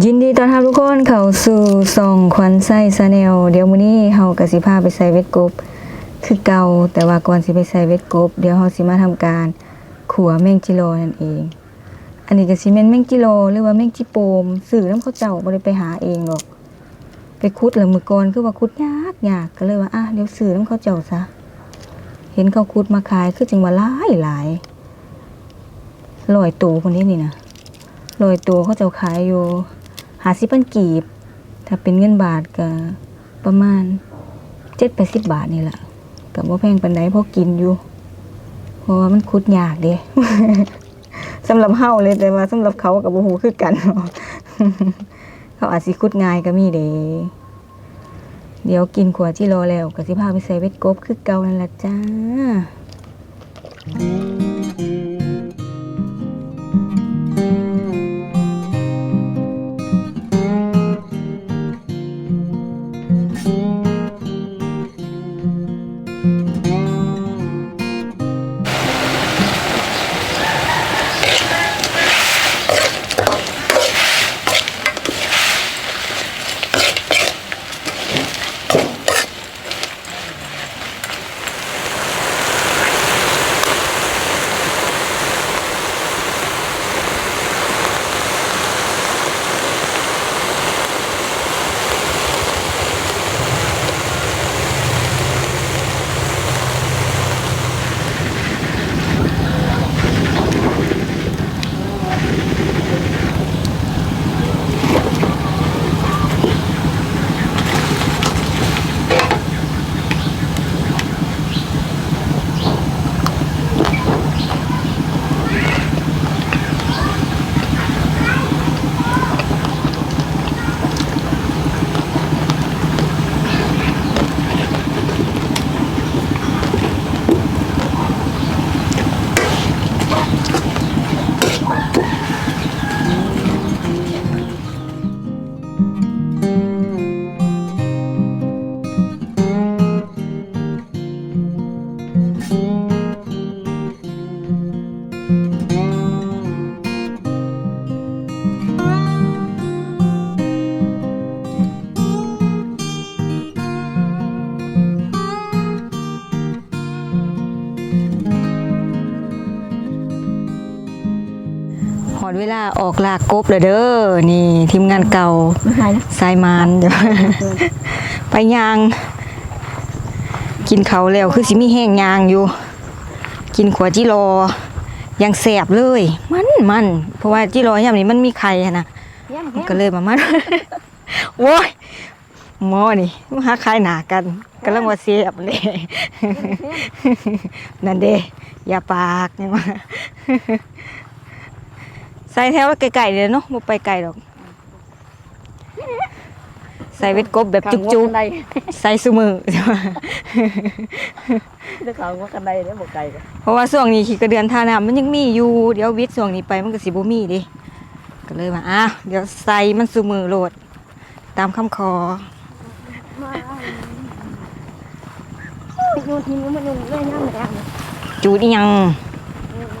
ยินดีต้อนรับทุกคนเข้าสู่ส่องควันไส้ซาแนลเดี๋ยวมื้อนี้เฮาก็สิพาไปใส่เวทกบคือเก่าแต่ว่าก่อนสิไปใส่เวทกบเดี๋ยวเฮาสิมาทำการขัวแมงจิโรนั่นเอง อันนี้ก็สิแม่นแมงจิโรหรือว่าแมงจิโปมซื้อน้ำเขาเจ้าบ่ได้ไปหาเองหรอก ไปคุดแล้วมื้อก่อนคือว่าคุดยากยากก็เลยว่าอะเดี๋ยวซื้อน้ำเขาเจ้าซะเห็นเขาคุดมาขายคือจังว่าหลายหลายลอยตูคนนี้นี่นะลอยตัวเขาเจะขายอยู่ หาสิพันกีบ ถ้าเป็นเงินบาทก็ประมาณเจ็ดแปดสิบบาทนี่แหละกับว่าแพงปันไดเพราะกินอยู่เพราะว่ามันคุดยากเด้สำหรับเฮาเลยแต่ว่าสำหรับเขากับโบหูคือกันเขาอาจสิคุดง่ายก็มีเด้เดี๋ยวกินขวดที่รอแล้วก็สิพาไปใส่เวทกบคือเก่านั่นแหละจ้า ดเวลาออกลากกบเลยเด้อนี่ทีมงานเก่าสายมานเดี๋ยวไปยาง กินเขาวแล้วคือสิมีแห้งยางอยู่ กินขวดจิรอยังแสบเลย มันมันเพราะว่าจิรอยามนี้มันมีไข่อะนะมันก็เลยมามันโว้ยหมอนี่มาหาขายหนากันกำลังว่าเสียบเลยนั่นเด้อย่าปากยังว่า ใส่แถวไกลๆเลยเนาะบ่ไปไกลหรอก ใส่เวทกบแบบจุกได้ๆใส่ซุมือใช่ไหมจะเขาว่ากันได้ได้บ่ไกลกันเพราะว่าช่วงนี้ขี้กระเดือนทาน้ำมันยังมีอยู่เดี๋ยววิทย์ช่วงนี้ไปมันก็สิบ่มีเดิก็เลยว่าอะเดี๋ยวใส่มันซุมือโหลด ตามคำขอยูทีนี้มันยุงเล่นน้ำแรงจูดอีหยัง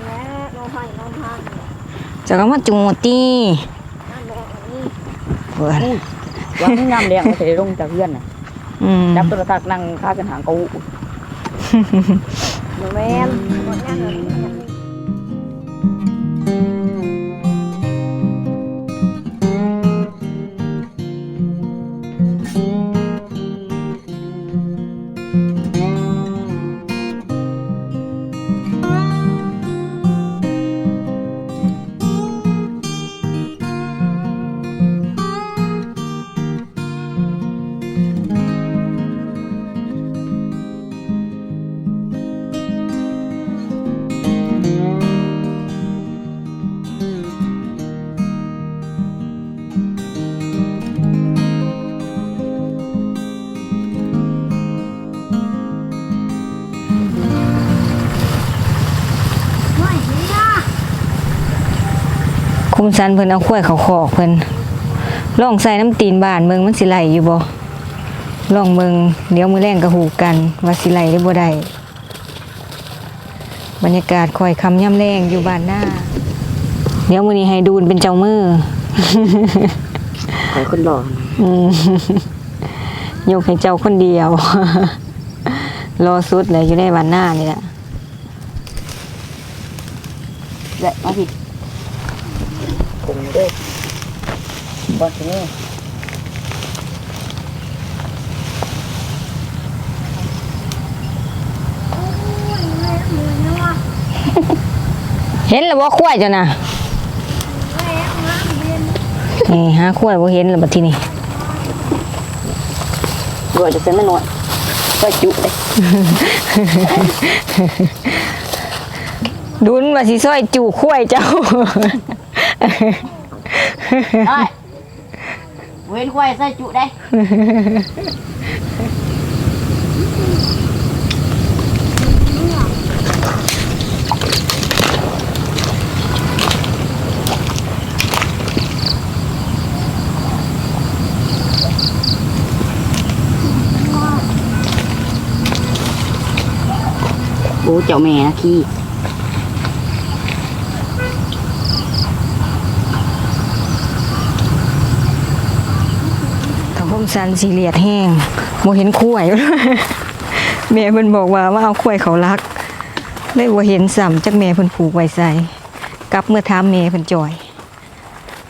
และน้องไผ่น้องพัง จะก็มาจูดตีน้ำแรงนี่เพิ่นว่ามันงามแรงมาเทลงจากเพื่อนน่ะอืมจับโทรศัพท์นั่งค้ากันหางกูหนูแม่น มดงานเลยคุมสันเพิ่นเอาข้วยเขาขอกเพิ่นลองใส่น้ำตีนบานเมืองมันสิไหลอยู่บ่ลองเมืองเดี๋ยวมือแรงก็หูกันว่าสิไหลได้บ่ได้บรรยากาศคอยคำย่ำแรงอยู่บ้านหน้า เดี๋ยวมื้อนี้ให้ดูนเป็นเจ้ามือขายคนหล่ออืมยกให้เจ้าคนเดียว รอสุดเลยอยู่ในวันหน้านี่แหละแหละมาผิดตรงนี้ เด้อบ่สินี่เห็นแล้วว่าควายจ้ะนะนี่หาควายว่าเห็นแล้วบัดทีนี้ด้วยจะเป็นไม่น้อยก็จุเลยดุนว่าสิซอยจู่ควายเจ้า ได้เว้นควายใสันสีเหลียดแห้งโมเห็นควยแม่เพิ่นบอกว่าว่าเอาควยเขารักเลยว่าเห็นสัมจักแม่เพิ่นผูกไว้ใส่กลับเมื่อถามแม่เพิ่นจ่อย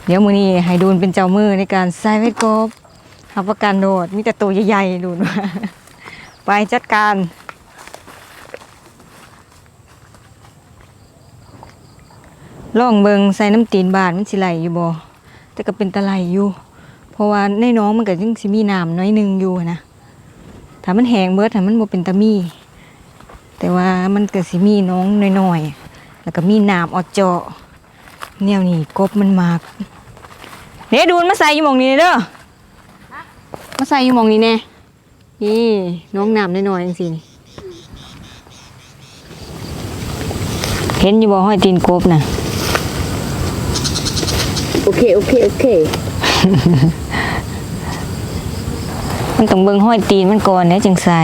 เดี๋ยวมือนี้ให้ดูนเป็นเจ้ามือในการใส่เวทกบรับประกันโดดมีแต่ตัวใหญ่ๆดูนว่าไปจัดการล่องเบิงใส่น้ำตีนบาดมันสิไหลอยู่บ่แต่ก็เป็นตะไลอยู่ เพราะว่าในน้องมันก็ยังสิมีน้ำน้อยหนึงอยู่นะถ้ามันแห้งเบิดถ้ามันบ่เป็นตะมีแต่ว่ามันก็สิมีน้องน้อยๆแล้วก็มีน้ำออดเจาะแนวนี้กบมันมากเด้ดูนมาใส่อยู่หมองนี้เด้อมาใส่อยู่มองนี้แน่นี่น้องน้ำน้อยๆจังซี่นี่เห็นอยู่บ่ห้อยตีนกบนะโอเค โอเค โอเค มันต้องเบิ่งห้อยตีนมันก่อนเนี่ยจึงใส่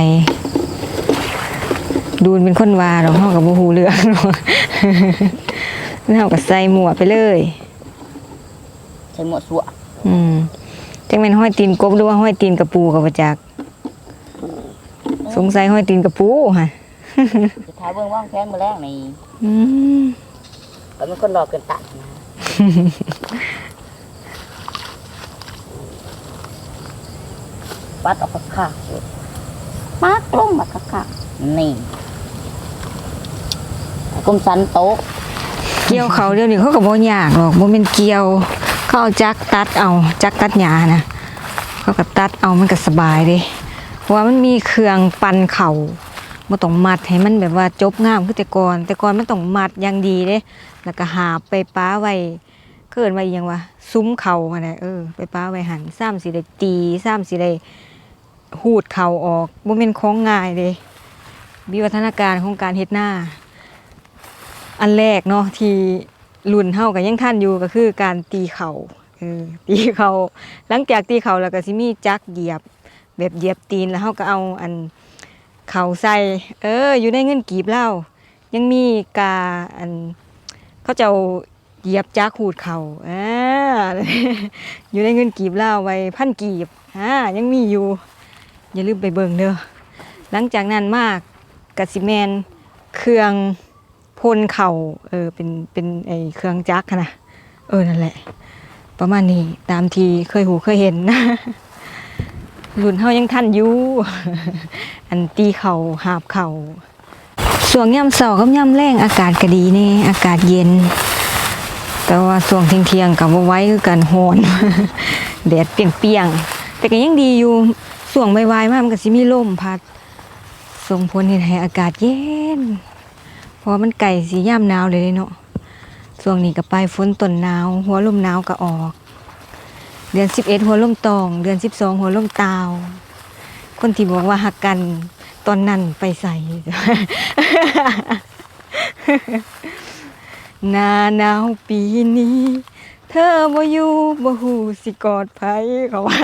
ดูนเป็นคนวาเราเฮากับบ่ฮู้เรื่องเฮาก็ใส่หมวกไปเลยใช้หมวดสัวอืมจังแม่นห้อยตีนกบหรือว่าห้อยตีนกระปูก็บ่จักสงสัยห้อยตีนกระปูฮะจะท้ายเบื้องว่างแค้นมาแรกในอืมแล้วมันคนรอเกินตัดนะ ปัดออกข้างๆปัดลงมาข้างนี่กลมสันโต๊ะเกี่ยวเขาเดี๋ยวนี้เขาก็บ่ยากหรอกบ่แม่นเกี่ยวเขาเอาจักตัดเอาจักตัดหญ้านะเขาก็ตัดเอามันก็สบายเด้เพราะว่ามันมีเครื่องปั่นเข่าบ่ต้องมัดให้มันแบบว่าจบงามคือแต่ก่อน แต่ก่อนมันต้องมัดอย่างดีเด้แล้วก็หาไปป้าไว้เกินไว้อิหยังวะซุ้มเข่าอะนะเออไปป้าไว้หันซ้ำสิได้ตีซ้ำสิได้ หูดเข่าออกบ่แม่นของง่ายเด้วิวัฒนาการของการเฮ็ดหน้า อันแรกเนาะที่รุ่นเฮาก็ยังท่านอยู่ก็คือการตีเข่าเออตีเข่าหลังจากตีเข่าแล้วก็สิมีจักเหยียบ แบบเหยียบตีนแล้วเฮาก็เอาอันเข่าใส่เออ อยู่ในเงินกีบเล้ายังมีกาอันเขาจะเอาเหยียบจักขูดเข่าอ่าอยู่ในเงินกีบเล้าไว้พันกีบอ่ายังมีอยู่ อย่าลืมไปเบิ่งเด้อหลังจากนั้นมากกสิแมนเครื่องพ่นเข่าเออเป็นเป็นไอเครื่องจักรนะเออนั่นแหละ ประมาณนี้ตามที่เคยหูเคยเห็นนะรุ่นเฮายังทันอยู่อันตีเข่าหาบเข่าส่วงย่ำเสากับย่ำแรงอากาศก็ดีแน่อากาศเย็น แต่ว่าส่วงเที่ยงๆกับว่าไว้คือกันโหนแดดเปรียงๆแต่ก็ยังดีอยู่ ส่วงใบวายมากมันก็สิมีลมพัด ส่งผลเห็นให้อากาศเย็น เพราะมันไก่สีย่ำหนาวเลยเนาะช่วงนี้ก็ปฝนต้นหนาว หัวลมหนาวก็ออก เดือนสิบเอ็ดหัวลมตอง เดือนสิบสองหัวลมตาว คนที่บอกว่าหักกันตอนนั้นไปใส่หนาหนาวปีนี้ อบ่อยู่บ่หูสิกอดไผเขาว่า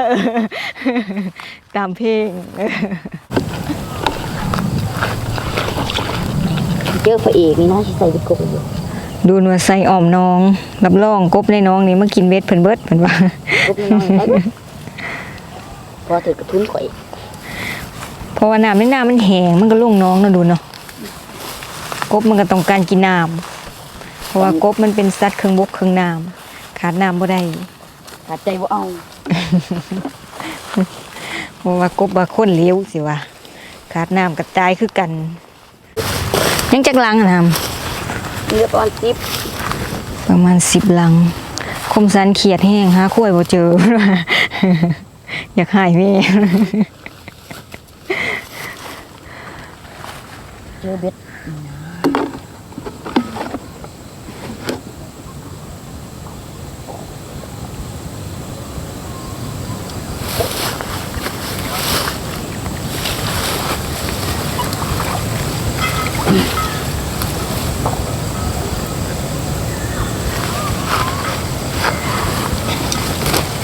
ตามเพลงเจอพระเอกนี่นะที่ใส่ดิโก้อยู่ดูนว่าใส่อ้อมน้องรับรองกบในน้องนี่มากินเบ็ดเพิ่นเบิดเพิ่นว่ากบน้อยๆได้พอถือกระทุ้นข่อยเพราะว่าน้ำในน้ำมันแห้งมันก็ลงน้องเนาะดูเนาะกบมันก็ต้องการกินน้ำเพราะว่ากบมันเป็นสัตว์เครื่องบกเครื่องน้ำ ขาดน้ำบ่ได้ขาดใจบ่เอาเพราะว่ากบว่าคนเหลวสิว่าขาดน้ำกระจายคือกัน ยังจักลังอะน้เรือประมาณสิบำประมาณสิบลัง คมสันเขียดแห้งหาข้วยบ่เจอ อยากหายแม่เจอเบ็ด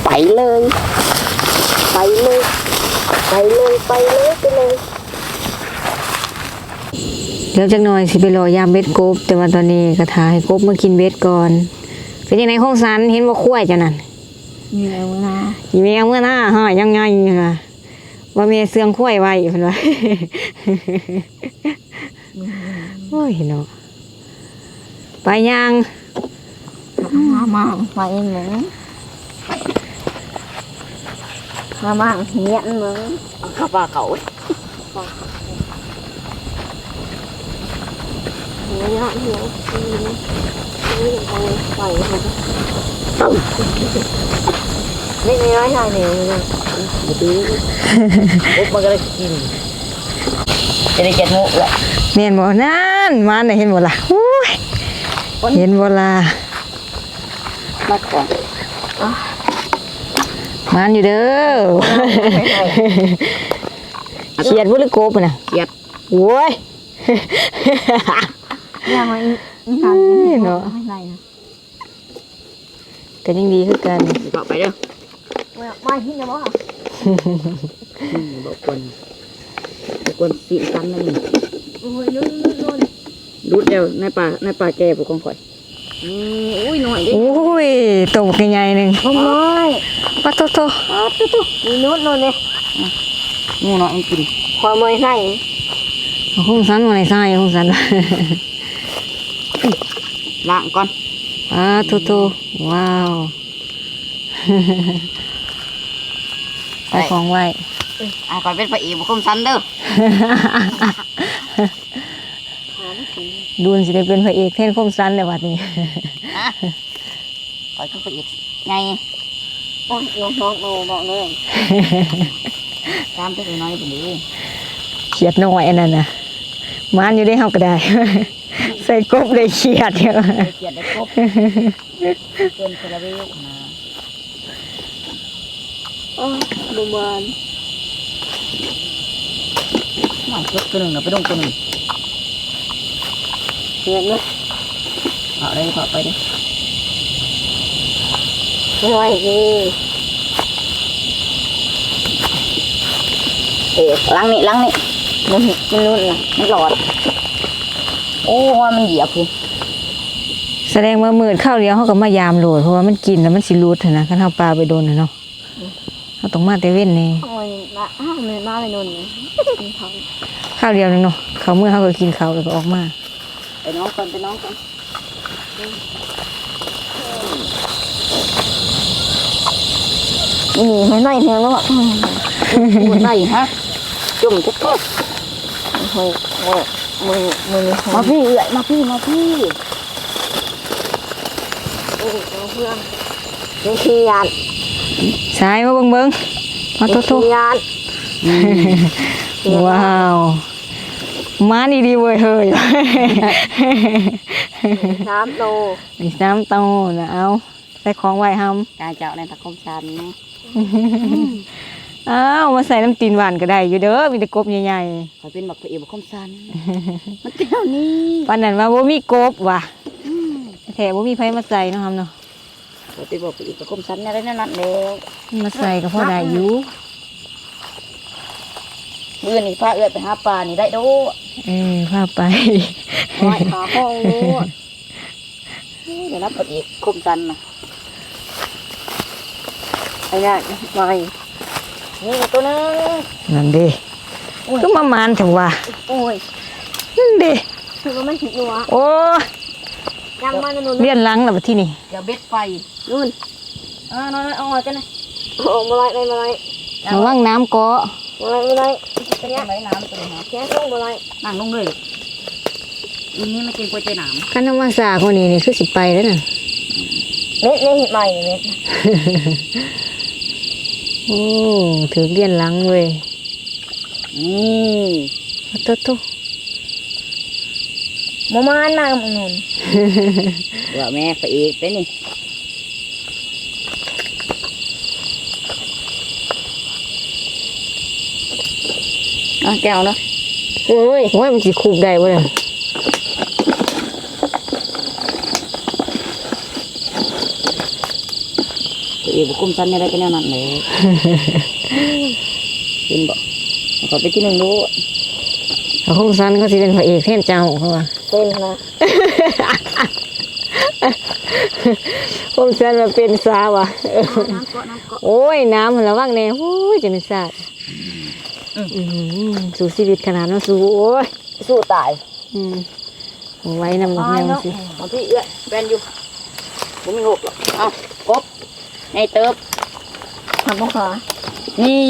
ไปเลย ไปเลย ไปเลย ไปเลยไปเลย เดี๋ยวจักหน่อยสิไปรอยามเบ็ดกบ แต่ว่าตอนนี้ก็ทาให้กบมากินเบ็ดก่อน เป็นยังไงคงสันเห็นว่าข้วยจ้ะนั่นมีแล้วนะอีเมียเมื่อหน้าหายังไงค่ะว่าเมียเสื่องข้วยไว้เพิ่นว่าโอ้ยเนาะไปยังมามาไปเหมือนมามาเหี้ยนเหมือนข้าปลาเขา เหี้ยนเหี้ยนกินนี่เอาไปมันต้มไม่มีร้อยทาเหนียวเลยมาดูปุ๊บมันก็เลยกินจะได้เก็ดมุกละเมียนบ่นั่นมันน่ะเห็นบ่ล่ะโอ้ยเห็นบ่ล่ะมาก่อนมันอยู่เด้อเขียดบ่หรือกบนะเก็ดโว้ย อ้ยยังไม่ไม่ทานเนาะไม่ไรนะก็ยังดีคือกันบอกไปเด้อมาที่ไหนวะอืมบอกคนบอกคนสีสันนั่นนี่โอ้ยลุ้นลุ้นรูดเดียวในป่าในป่าแก่ปกของข่อยอืมอุ้ยหน่อยดิโอ้ยโตบักใหญ่ๆหนึงผมน้อยปะโตโตมีนู้นนู้นเลยงูน้อยมันกินความไม่ใช่เอาคงสันบ่ได้ใส่คงสัน ล้างก่อนอ่าโตโตว้าวใส่ของไว้อ่าก่อนเป็นพระเอกบุคคลสันเด้อดูนสิได้เป็นพระเอกเท่นคมสันในวัดนี้อะก่อนเป็นพระเอกไงโอ้ยน้องน้องน้องบอกเลยตามตัวน้อยไปนี้เขียดน้อยอันนั้นน่ะมานอยู่ได้เฮาก็ได้ใส่กบได้เขียดเดียวเกียดได้ครบเกินคาราเบลนะอ๋อบุบานหน่อยยกตัวหนึ่งนะไปลงตัวหนึ่งเห็นไหมเอาได้พอไปดิน้อยดีเอ๊ะล้างนี่ล้างนี่มันมันนู้นนะมันหลอดโอ้ว่ามันเหยียบคุณแสดงว่ามืดเข้าเดียวเฮาก็มายามโหลดเพราะว่ามันกินแล้วมันสิรูดหั้นนะคันเฮาปลาไปโดนน่ะเนาะเฮาต้องมาแต่เว้นนี่โอ้ยมาอ้าวมันมาไปนู้นเลยเขาข้าวเดียวนึงเนาะเขาวมื้อเฮาก็กินข้าวแล้วก็ออกมาไปน้องก่อนไปน้องก่อนนี่ไม่น้อยเพียงแล้วอะพูดได้ฮะจุ่มจะก็โอ้ยโอ้ย มือมือมาพี่เอื้อยมาพี่มาพี่โอ้ยเพื่อนเป็นขี้ยานสายมาเบิ่งเบิ่งมาโตโตขี้ยานว้าวมานี่ดีเว้ยเฮ้ยสามโลอีกน้ำเต้านะเอาใส่ของไว้หำการเจ้าในตะคมชันนะ อ้าวมาใส่น้ำตีนหวานก็ได้ อยู่เด้อมีแต่กบใหญ่ขอเป็นบักพระเอกบักคมชันมันเจ้านี่ๆปานนั้นว่าบ่มีกบว่ะแท้บ่มีไผมาใส่เนาะครับเนาะขอเป็นบักพระเอกบักคมชันอะไรนั่นนั่นเด้อมาใส่ก็พอได้อยู่มือนี่พาเอื้อยไปหาปลานี่ได้โดเออพาไปน้อยขาห้องนู้นเดี๋ยวรับเอาอีกคมสันนะไอ้เนี่ยไม่ นี่ตัวนึงนั่นเด้ก็มามานถึงว่าโอ้ยนั่นเด้ถือว่ามันผิดหนัวโอ้ยังมาหนุนเลียนหลังแล้วบัดที่นี่เดี๋ยวเบ็ดไฟนู่นอ่าน้อยๆเอาไว้กันนะโอ้มาไล่ไม่มาไล่ระวังน้ำเกาะมาไล่ไม่ไล่จะยังไว้น้ำตัวนี้แค่ต้องมาไล่นั่งลงเลยอินนี้ไม่เกรงกลัวใจหนามคันน้ำมาสาคนนี้นี่คือสิไปแล้วน่ะเม็ดนี่ใหม่เม็ด โอ้ถือเลียนหลังเว้ยนี่โต๊ะโต๊ะมามานมากมึงนุ่นเดี๋ยวแม่ไปอีกไปนี่อะแก้วเนาะโอ้ยโอ้ยมันสิคูบได้บ่ล่ะตั องบุกุมสันเนี่ยได้เป็นแนวนั้นเลยกินบ่ขอไปที่หนึ่งดูเขาคงสันเขาสิเป็นพระเอกแทนเจ้าเขาว่าเป็นนะคงสันมาเป็นสาวะเออน้ำเกาะโอ้ยน้ำมันระวังแน่โอ้ยจะเป็นสาดสู่ชีวิตขนาดนั้นสู้โอ้ยสู้ตาย อืมไว้นำบักแมวสิเอาพี่เอื้อแฟนอยู่ผมม่หกหรอกเอากบ ในเติบทำพ่อขานี่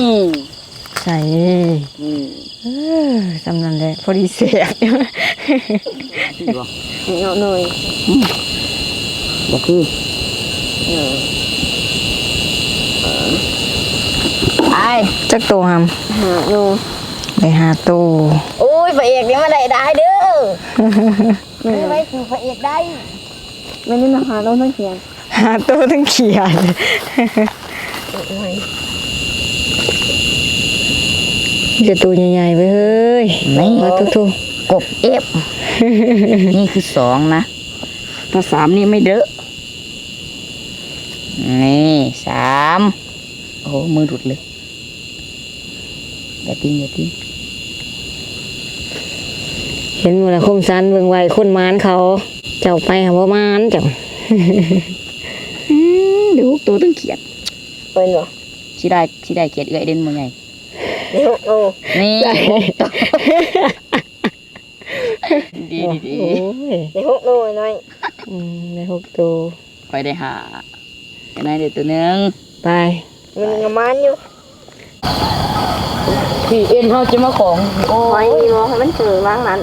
ใส่นี่เออสำนันแหละพอดีเสียบที่บ่เหนียวหน่อยบ่คือไอ้จักโตหหาอยู่ำได้หาโตโอ้ยพระเอกนี่มาได้ได้เด้อไม่ไม่คือพระเอกได้ไม่นี่มาหาเราทั้งเขียน หาโตทั้งเขียนโอ้ยจะตัวใหญ่ๆไปเฮ้ยนี่มาทุกกบเอฟนี่คือสองนะถ้าสามนี่ไม่เด้อนี่สามโอ้โหมือหลุดเลยอย่าทิ้งอย่าทิ้งๆเห็นมูลคมสันเบิ่งไว้คนมานเขา เจ้าไปหาบ่มานเจ้าอืม เดี๋ยวตัวต้องเขียดเป็นเหรอสิได้สิได้เขียดเอื้อยเด่นมือไงเดี๋ยวโอ้นี่ดีดีดีโอ้ยเดี๋ยวน่อยหน่อยอืมได้หกตัวไปได้หาจะได้เดี๋ยวตัวนึงไปมันงมันอยู่พี่เอ็นเขาจะมาของ โอ้ไว้ยมีบอกให้มันเจอล้างนั้น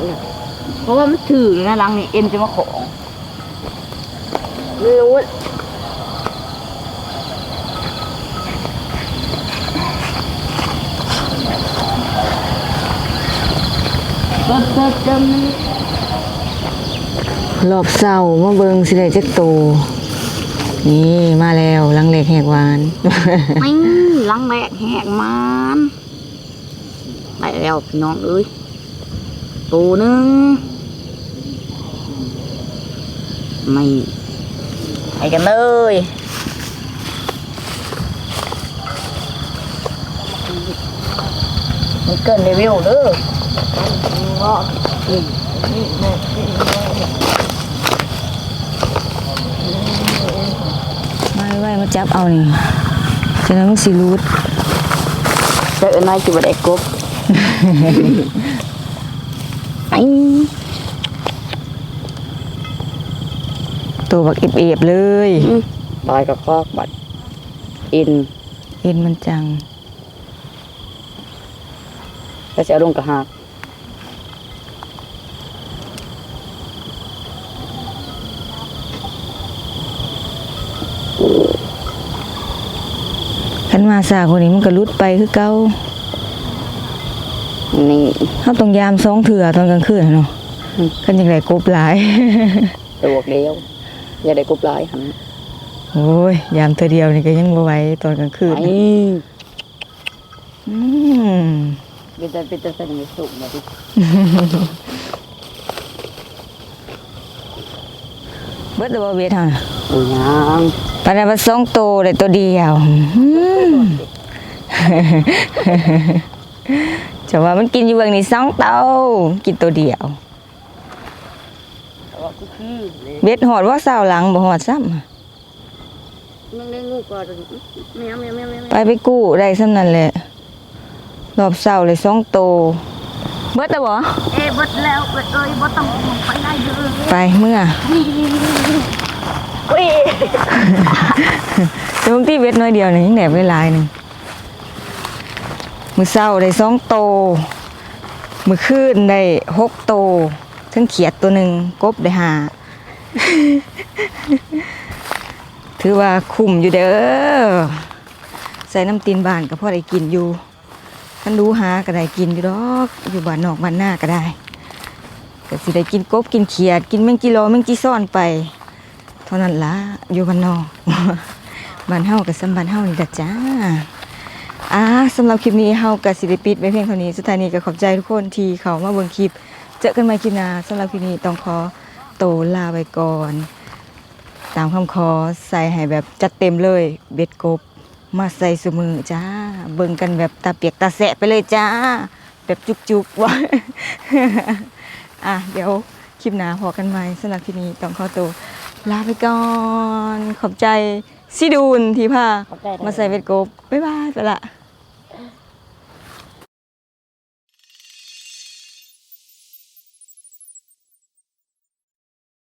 เพราะว่ามันถือนะลังนี่เอ็นจะมาของไม่รู้ เติมเติมเติม รอบเศร้ามาเบิงสิได้จักโต นี่มาแล้วลังเล็กแหกหวานไม่ลังแบกแหกมันไปแล้วพี่น้องเอ้ยตัวหนึงไม่ไปกันเลยมีเกินรีวิวเด้อ ไม่ไหวมาจับเอานี่จะนั้นมันสิรูดเจออนายจิบได้กบไอ้ตัวบักเอียบๆเลยตายกับคอกบัดอินเห็นมันจังก็จะเอาลงกระหัก ขันมา สาคนนี้มันก็รุดไปคือเก่านี่เขาต้องยามสองเถื่อตอนกลางคืนน่ะเนาะอืมกันยังไงกบหลายตัวเดียวอย่าได้กบหลายหันโอ้ยยามเธอเดียวนี่ก็ยังบ่ไหวตอนกลางคืนไอ้อืมเป็นแต่เป็นแต่ใส่ในสุกมาดิเบิดแล้วบ่เวทเฮาน่ะ โอ้ยยังปานนั้นว่าสองโตได้ตัวเดียวอืมจะว่ามันกินอยู่เบื้องนี้สองโตกินตัวเดียวว่าคือคือเลยเบ็ดหอดว่าสาวหลังบ่หอดซ้ำยังได้งูก่อนแมวแมวแมวแมวไปไปกู้ได้ซ้ำนั่นแหละ รอบเสาเลยสองโต เบิดแล้วบ่เอ้บดแล้วเอ้ยเอ้ยบดต้องไปได้เด้อไปเมื่อ อุ้ยแต่บางทีเบ็ดน้อยเดียวนี่ยังแหนบไว้ลายหนึ่งมือเช้าได้สองโต มื้อคืนได้หกโตทั้งเขียดตัวหนึ่งกบได้หาถือว่าคุ้มอยู่เด้อใส่น้ำตีนบานก็พอได้กินอยู่คันดูหาก็ได้กินอยู่ดอกอยู่บ้านนอกบ้านหน้าก็ได้ก็สิได้กินกบกินเขียด กินแมงกิโลแมงจีซ่อนไป เท่านั้นละอยู่บ้านนอกบ้านเฮากับสำบ้านเฮานี่ละจ้าอ่าสำหรับคลิปนี้เฮากับสิได้ปิดไว้เพียงเท่านี้สุดท้ายนี้ก็ขอบใจทุกคนที่เขามาเบิ่งคลิป เจอกันใหม่คลิปหน้าสำหรับคลิปนี้ต้องขอโตลาไปก่อน ตามคำขอใส่ให้แบบจัดเต็มเลยเบ็ดกบมาใส่สมือจ้า เบิ่งกันแบบตาเปียกตาแสะไปเลยจ้า แบบจุกๆว่าอะเดี๋ยวคลิปหน้าพอกันใหม่สำหรับคลิปนี้ต้องขอตัว ลาไปก่อน ขอบใจซิดูนที่พาขอบใจเด้อมาใส่เบ็ดกบบ๊ายบายไปละ